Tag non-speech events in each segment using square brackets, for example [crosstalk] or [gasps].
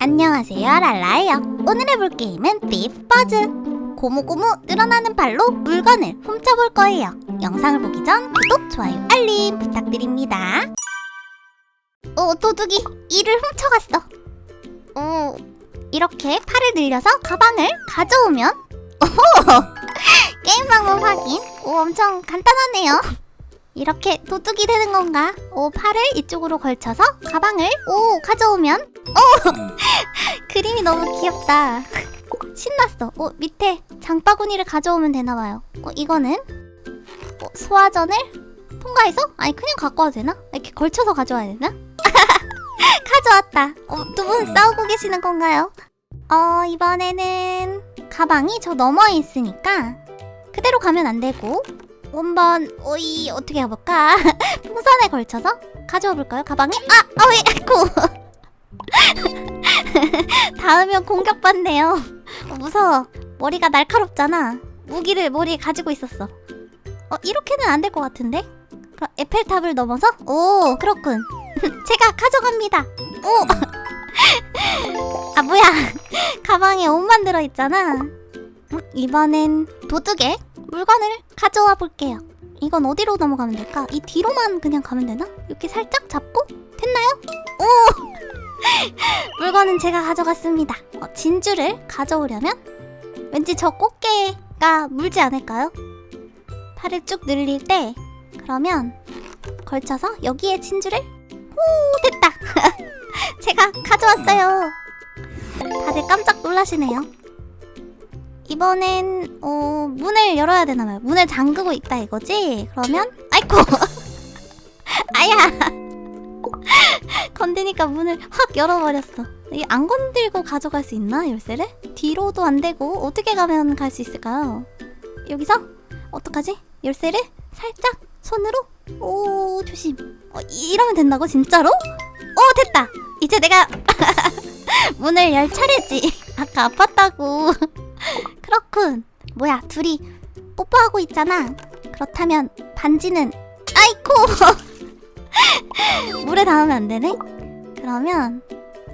안녕하세요 랄라예요. 오늘 해볼 게임은 딥 퍼즈 고무고무 늘어나는 발로 물건을 훔쳐볼 거예요. 영상을 보기 전 구독, 좋아요, 알림 부탁드립니다. 어 도둑이 이를 훔쳐갔어. 어 이렇게 팔을 늘려서 가방을 가져오면? [laughs] 오호! 게임 방법 확인. 오 엄청 간단하네요 이렇게 도둑이 되는 건가? 오 팔을 이쪽으로 걸쳐서 가방을 오 가져오면 [laughs] 그림이 너무 귀엽다. [laughs] 신났어. 어, 밑에 장바구니를 가져오면 되나봐요. 어, 이거는 어, 소화전을 통과해서? 아니, 그냥 갖고 와도 되나? 이렇게 걸쳐서 가져와야 되나? [laughs] 가져왔다. 어, 두분 싸우고 계시는 건가요? 어, 이번에는 가방이 저 너머에 있으니까 그대로 가면 안 되고 한번 오이 어떻게 해볼까? [laughs] 풍선에 걸쳐서 가져와 볼까요? 가방에? 아! 어이! 아이고! [laughs] 닿으면 공격받네요. 어, 무서워. 머리가 날카롭잖아. 무기를 머리에 가지고 있었어. 어, 이렇게는 안 될 것 같은데? 그럼 에펠탑을 넘어서? 오, 그렇군. [laughs] 제가 가져갑니다. 오! 아, 뭐야. 가방에 옷만 들어있잖아. 음, 이번엔 도둑의 물건을 가져와 볼게요. 이건 어디로 넘어가면 될까? 이 뒤로만 그냥 가면 되나? 이렇게 살짝 잡고? 됐나요? 오! [laughs] 물건은 제가 가져갔습니다. 어, 진주를 가져오려면 왠지 저 꽃게가 물지 않을까요? 팔을 쭉 늘릴 때 그러면 걸쳐서 여기에 진주를 오 됐다. [laughs] 제가 가져왔어요. 다들 깜짝 놀라시네요. 이번엔 어, 문을 열어야 되나봐요. 문을 잠그고 있다 이거지? 그러면 아이고 [laughs] 아야 건드니까 문을 확 열어버렸어. 이게 안 건들고 가져갈 수 있나 열쇠를? 뒤로도 안 되고 어떻게 가면 갈 수 있을까요? 여기서 어떡하지? 열쇠를 살짝 손으로 오 조심. 어, 이- 이러면 된다고 진짜로? 오 됐다. 이제 내가 [laughs] 문을 열 차례지. 아까 아팠다고. [laughs] 그렇군. 뭐야 둘이 뽀뽀하고 있잖아. 그렇다면 반지는 아이코. [laughs] 물에 닿으면 안 되네? 그러면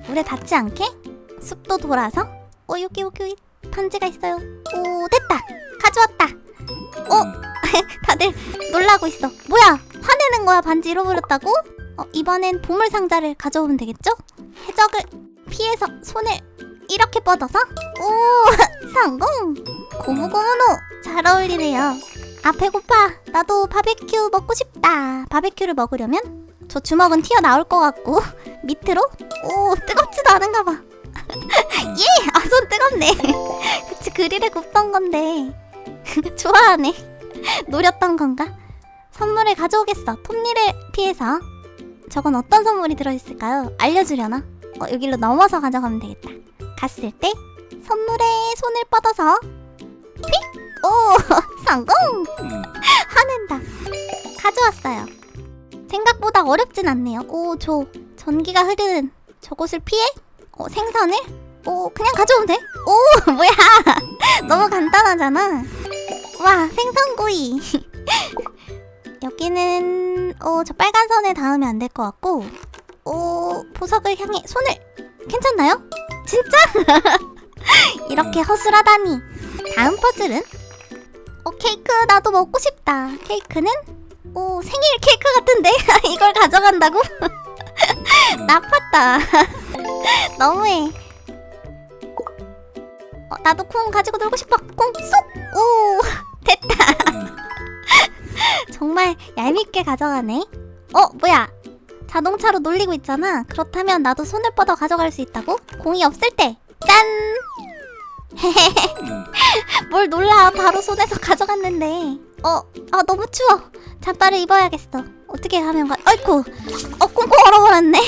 물에 닿지 않게 숲도 돌아서 어 여기 여기 여기 반지가 있어요 오 됐다 가져왔다 어 [laughs] 다들 놀라고 있어 뭐야 화내는 거야 반지 잃어버렸다고? 어 이번엔 보물 상자를 가져오면 되겠죠? 해적을 피해서 손을 이렇게 뻗어서 오 성공! 고무고무노! 잘 어울리네요. 아 배고파. 나도 바베큐 먹고 싶다. 바베큐를 먹으려면 저 주먹은 튀어나올 것 같고 밑으로? 오 뜨겁지도 않은가 봐. [laughs] 예! 아 손 뜨겁네. [laughs] 그치 그릴에 굽던 건데. [laughs] 좋아하네. 노렸던 건가? 선물을 가져오겠어. 톱니를 피해서. 저건 어떤 선물이 들어있을까요? 알려주려나? 어 여기로 넘어서 가져가면 되겠다. 갔을 때 선물에 손을 뻗어서 픽! 오 [laughs] 성공! 화낸다 가져왔어요 생각보다 어렵진 않네요. 오, 저 전기가 흐르는 저곳을 피해? 어, 생선을? 오, 그냥 가져오면 돼? 오, [laughs] 뭐야. [laughs] 너무 간단하잖아. 와, 생선구이. 여기는, 어, 저 빨간 선에 닿으면 안 될 것 같고, 오, 보석을 향해 손을, 괜찮나요? 진짜? [laughs] 이렇게 허술하다니. 다음 퍼즐은? 어, 케이크 나도 먹고 싶다. 케이크는 오 생일 케이크 같은데 [laughs] 이걸 가져간다고? [laughs] 나빴다 너무해 어, 나도 콩 가지고 놀고 싶어 콩 쏙 오 됐다 정말 얄밉게 가져가네 어 뭐야 자동차로 놀리고 있잖아 그렇다면 나도 손을 뻗어 가져갈 수 있다고? 공이 없을 때 짠! [laughs] 뭘 놀라. 바로 손에서 가져갔는데. 어, 아 너무 추워. 잠바를 입어야겠어. 어떻게 하면 가 아이쿠. 어 꽁꽁 얼어버렸네.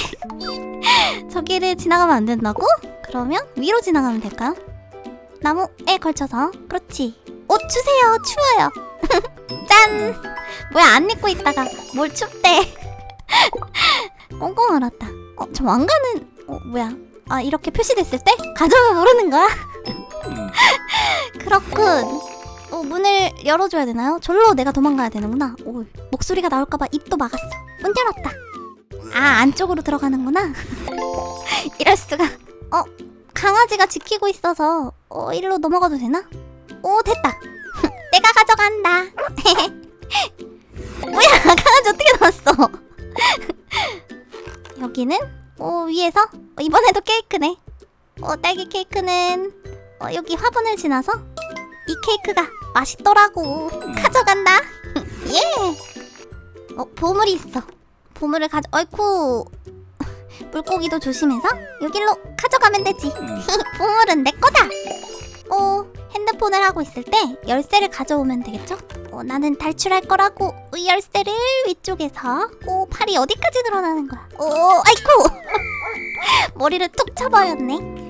[laughs] 저기를 지나가면 안 된다고? 그러면 위로 지나가면 될까요? 나무에 걸쳐서. 그렇지. 옷 주세요. 추워요. [laughs] 짠! 뭐야 안 입고 있다가 뭘 춥대. 꽁꽁 얼었다. 어 저 왕관은 어 뭐야. 아 이렇게 표시됐을 때? 가져오면 모르는 거야? [laughs] 그렇군. 어, 문을 열어줘야 되나요? 절로 내가 도망가야 되는구나. 오, 목소리가 나올까봐 입도 막았어. 문 열었다. 아, 안쪽으로 들어가는구나. [laughs] 이럴 수가. 어 강아지가 지키고 있어서 어 일로 넘어가도 되나? 오 됐다. [laughs] 내가 가져간다. 뭐야 강아지 어떻게 나왔어? 여기는 오 위에서 어, 이번에도 케이크네. 어 딸기 케이크는 어, 여기 화분을 지나서 이 케이크가 맛있더라고. 가져간다. [laughs] 예. 어 보물이 있어. 보물을 가져. 어이쿠. [laughs] 물고기도 조심해서 여기로 가져가면 되지. [laughs] 보물은 내 거다. 어 핸드폰을 하고 있을 때 열쇠를 가져오면 되겠죠? 어, 나는 탈출할 거라고 이 열쇠를 위쪽에서 오 팔이 어디까지 늘어나는 거야? 오 아이쿠 머리를 툭 쳐버렸네.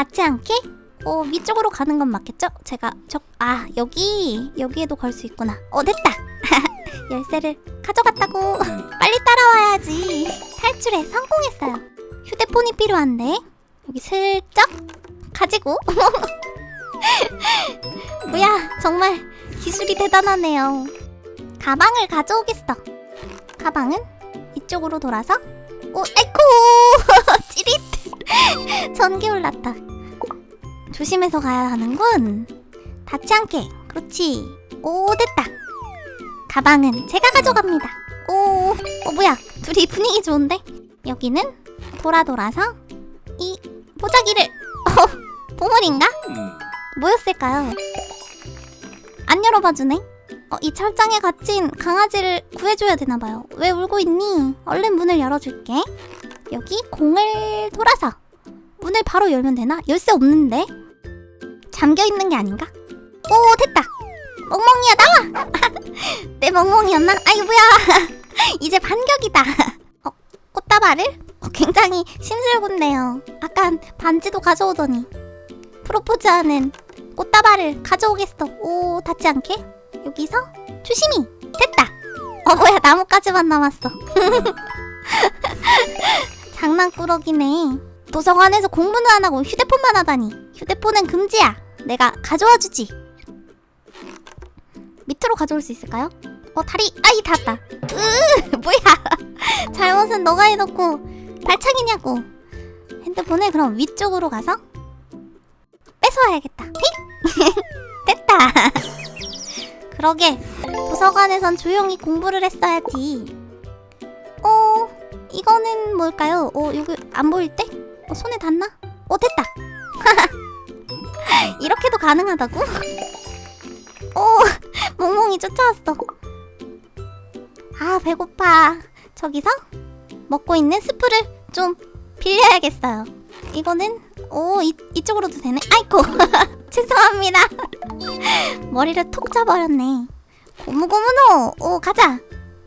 닿지 않게 어 위쪽으로 가는 건 맞겠죠? 제가 저아 여기 여기에도 걸 수 있구나. 어 됐다. [laughs] 열쇠를 가져갔다고. [laughs] 빨리 따라와야지. 탈출에 성공했어요. 휴대폰이 필요한데 여기 슬쩍 가지고. [laughs] 뭐야 정말 기술이 대단하네요. 가방을 가져오겠어. 가방은 이쪽으로 돌아서. 오 아이쿠 찌릿 [laughs] 전기 올랐다. 조심해서 가야 하는군. 닿지 않게. 그렇지. 오 됐다. 가방은 제가 가져갑니다. 오, 어 뭐야? 둘이 분위기 좋은데? 여기는 돌아 돌아서 이 보자기를 어 보물인가? 뭐였을까요? 안 열어봐주네. 어, 이 철장에 갇힌 강아지를 구해줘야 되나봐요. 왜 울고 있니? 얼른 문을 열어줄게. 여기 공을 돌아서 문을 바로 열면 되나? 열쇠 없는데? 잠겨 있는 게 아닌가? 오 됐다. 멍멍이야 나와. [laughs] 내 멍멍이였나? 아이 뭐야. [laughs] 이제 반격이다. [laughs] 어 꽃다발을? 어, 굉장히 심술궂네요. 아깐 반지도 가져오더니 프로포즈하는 꽃다발을 가져오겠어. 오 닿지 않게 여기서 조심히 됐다. 어 뭐야 나뭇가지만 남았어. 장난꾸러기네. 도서관에서 공부는 안 하고 휴대폰만 하다니. 휴대폰은 금지야. 내가 가져와 주지. 밑으로 가져올 수 있을까요? 어 다리 아이 닿았다. 으 [laughs] 뭐야? [laughs] 잘못은 너가 해놓고 발차기냐고. 핸드폰을 그럼 위쪽으로 가서 뺏어와야겠다. 휙! [laughs] 됐다. 그러게 도서관에선 조용히 공부를 했어야지. 어 이거는 뭘까요? 어 여기 안 보일 때? 어, 손에 닿나? 어 됐다. [laughs] 이렇게도 가능하다고? 오 [laughs] [laughs] 멍멍이 쫓아왔어. 아 배고파. 저기서 먹고 있는 스프를 좀 빌려야겠어요. 이거는 오 이, 이쪽으로도 되네. 아이고 죄송합니다. 머리를 톡 잡아버렸네. 고무고무노. 오 가자.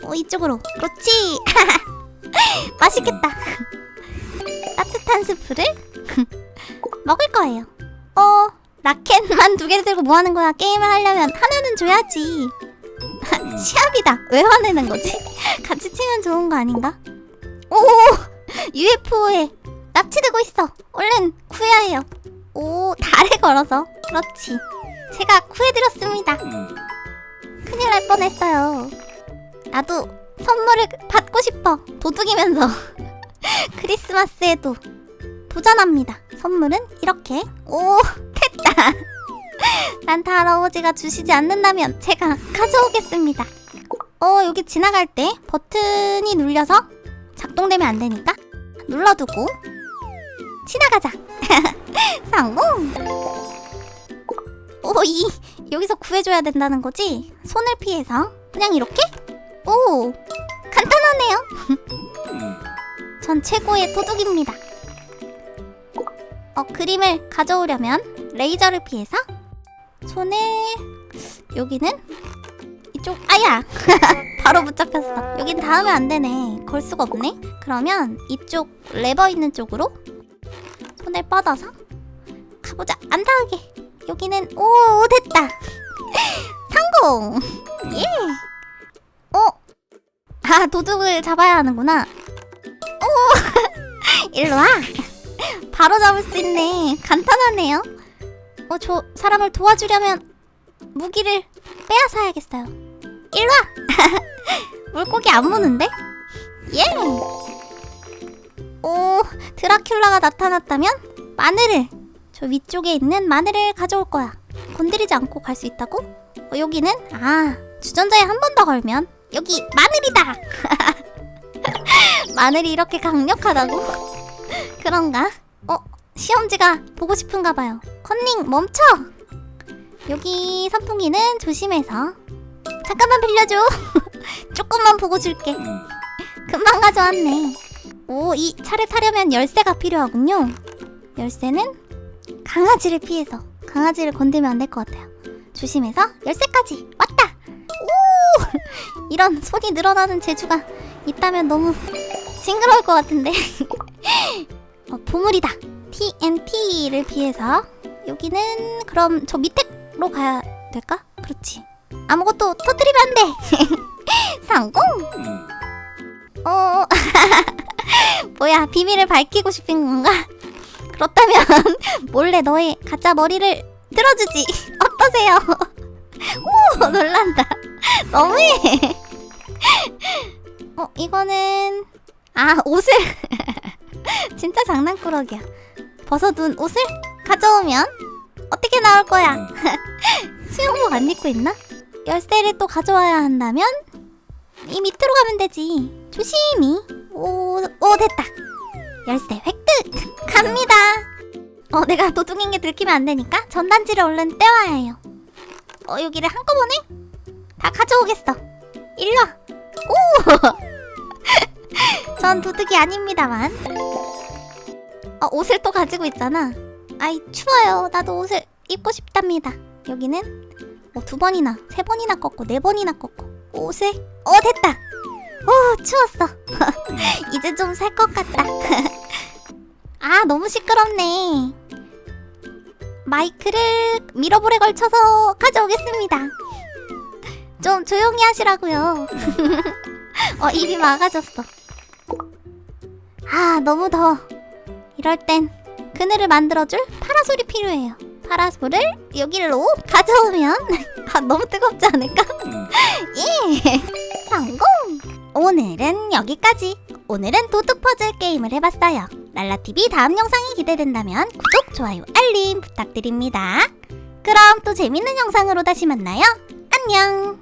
오 이쪽으로. 그렇지. [gasps] 맛있겠다. 따뜻한 스프를 [laughs] 먹을 거예요. 어 라켓만 두 개를 들고 뭐 하는 거야? 게임을 하려면 하나는 줘야지. [laughs] 시합이다. 왜 화내는 거지? [laughs] 같이 치면 좋은 거 아닌가? 오 UFO에 납치되고 있어. 얼른 구해야 해요. 오 달에 걸어서. 그렇지. 제가 구해드렸습니다. 큰일 날 뻔했어요. 나도 선물을 받고 싶어. 도둑이면서 [laughs] 크리스마스에도 도전합니다. 선물은 이렇게. 오 됐다. [laughs] 산타 할아버지가 주시지 않는다면 제가 가져오겠습니다. 어 여기 지나갈 때 버튼이 눌려서 작동되면 안 되니까 눌러두고 지나가자. [laughs] 성공. 오이 여기서 구해줘야 된다는 거지? 손을 피해서 그냥 이렇게? 오 간단하네요. [laughs] 전 최고의 도둑입니다. 어 그림을 가져오려면 레이저를 피해서 손을 여기는 이쪽 아야 [laughs] 바로 붙잡혔어. 여긴 닿으면 안 되네. 걸 수가 없네. 그러면 이쪽 레버 있는 쪽으로 손을 뻗어서 가보자. 안 닿게. 여기는 오 됐다. [laughs] 성공. 예. 어. 아 도둑을 잡아야 하는구나. 오. [laughs] 일로 와. 바로 잡을 수 있네. 간단하네요. 어, 저 사람을 도와주려면 무기를 빼앗아야겠어요. 일로 와. [laughs] 물고기 안 무는데? 예. 오, 드라큘라가 나타났다면 마늘을 저 위쪽에 있는 마늘을 가져올 거야. 건드리지 않고 갈 수 있다고? 어, 여기는 아 주전자에 한 번 더 걸면 여기 마늘이다. [laughs] 마늘이 이렇게 강력하다고? 그런가? 어 시험지가 보고 싶은가 봐요. 컨닝 멈춰. 여기 선풍기는 조심해서. 잠깐만 빌려줘. [laughs] 조금만 보고 줄게. 금방 가져왔네. 오, 이 차를 타려면 열쇠가 필요하군요. 열쇠는 강아지를 피해서 강아지를 건들면 안 될 것 같아요. 조심해서 열쇠까지 왔다. 오, [laughs] 이런 손이 늘어나는 재주가 있다면 너무 징그러울 것 같은데. [laughs] 어, 보물이다. TNT를 피해서 여기는 그럼 저 밑에로 가야 될까? 그렇지. 아무것도 터뜨리면 안 돼. [laughs] 성공. 어, 뭐야, 비밀을 밝히고 싶은 건가? 그렇다면, 몰래 너의 가짜 머리를 들어주지. 어떠세요? 오, 놀란다. [laughs] 너무해. [laughs] 어, 이거는, 아, 옷을. [laughs] 진짜 장난꾸러기야. 벗어둔 옷을 가져오면 어떻게 나올 거야? 수영복 안 입고 있나? 열쇠를 또 가져와야 한다면 이 밑으로 가면 되지. 조심히. 오, 오 됐다. 열쇠 획득. 갑니다. 어, 내가 도둑인 게 들키면 안 되니까 전단지를 얼른 떼와야 해요. 어, 여기를 한꺼번에 다 가져오겠어. 일로 와. 오! [laughs] 전 도둑이 아닙니다만. 어, 옷을 또 가지고 있잖아. 아이, 추워요. 나도 옷을 입고 싶답니다. 여기는 어, 두 번이나, 세 번이나 꺾고, 네 번이나 꺾고. 옷을, 어, 됐다. 오, 추웠어. [laughs] 이제 좀 살 것 같다. [laughs] 아, 너무 시끄럽네. 마이크를 미러볼에 걸쳐서 가져오겠습니다. 좀 조용히 하시라고요. [laughs] 어, 입이 막아졌어. 아, 너무 더워. 이럴 땐 그늘을 만들어줄 파라솔이 필요해요. 파라솔을 여기로 가져오면 [laughs] 아, 너무 뜨겁지 않을까? [laughs] 예! 성공! 오늘은 여기까지. 오늘은 도둑 퍼즐 게임을 해봤어요. 랄라TV 다음 영상이 기대된다면 구독, 좋아요, 알림 부탁드립니다. 그럼 또 재밌는 영상으로 다시 만나요. 안녕!